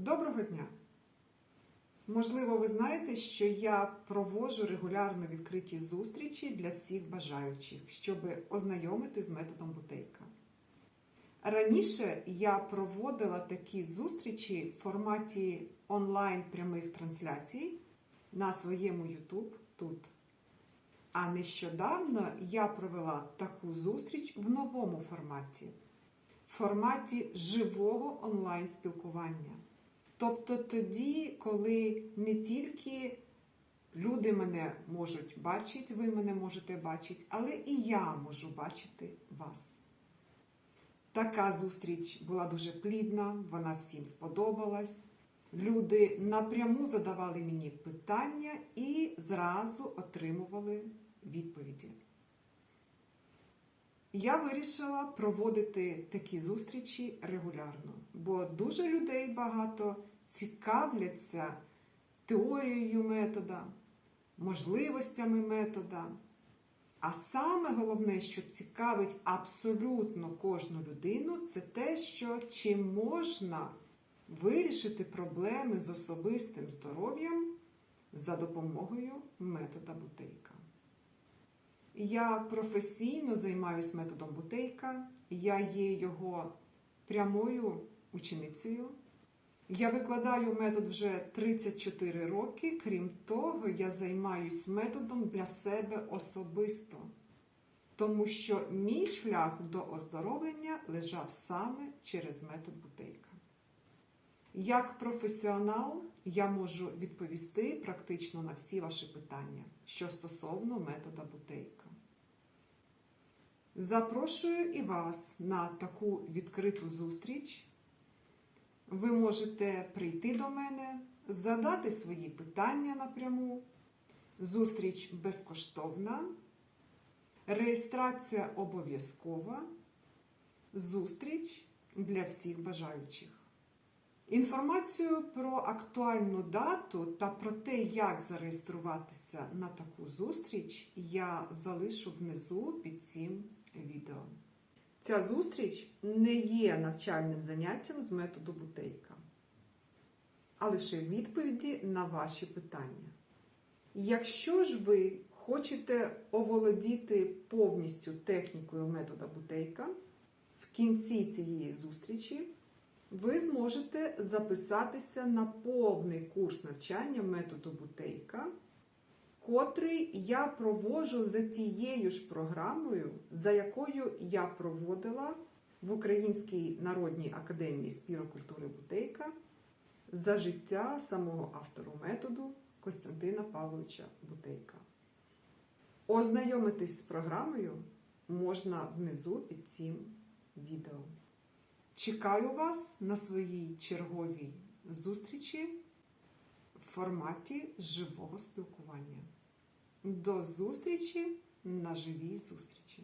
Доброго дня! Можливо, ви знаєте, що я проводжу регулярно відкриті зустрічі для всіх бажаючих, щоб ознайомити з методом бутейка. Раніше я проводила такі зустрічі в форматі онлайн прямих трансляцій на своєму YouTube тут. А нещодавно я провела таку зустріч в новому форматі в форматі живого онлайн спілкування. Тобто тоді, коли не тільки люди мене можуть бачити, ви мене можете бачити, але і я можу бачити вас. Така зустріч була дуже плідна, вона всім сподобалась. Люди напряму задавали мені питання і зразу отримували відповіді. Я вирішила проводити такі зустрічі регулярно, бо дуже людей багато цікавляться теорією метода, можливостями метода. А саме головне, що цікавить абсолютно кожну людину, це те, що чи можна вирішити проблеми з особистим здоров'ям за допомогою метода бутейка. Я професійно займаюся методом бутейка, я є його прямою ученицею. Я викладаю метод вже 34 роки. Крім того, я займаюся методом для себе особисто, тому що мій шлях до оздоровлення лежав саме через метод бутейка. Як професіонал, я можу відповісти практично на всі ваші питання, що стосовно метода бутейка. Запрошую і вас на таку відкриту зустріч. Ви можете прийти до мене, задати свої питання напряму. Зустріч безкоштовна, реєстрація обов'язкова, зустріч для всіх бажаючих. Інформацію про актуальну дату та про те, як зареєструватися на таку зустріч, я залишу внизу під цим відео. Ця зустріч не є навчальним заняттям з методу бутейка, а лише відповіді на ваші питання. Якщо ж ви хочете оволодіти повністю технікою метода бутейка, в кінці цієї зустрічі ви зможете записатися на повний курс навчання методу бутейка, котрий я проводжу за тією ж програмою, за якою я проводила в Українській народній академії спірокультури Бутейка за життя самого автору методу Костянтина Павловича Бутейка. Ознайомитись з програмою можна внизу під цим відео. Чекаю вас на своїй черговій зустрічі в форматі живого спілкування. До зустрічі на живій зустрічі!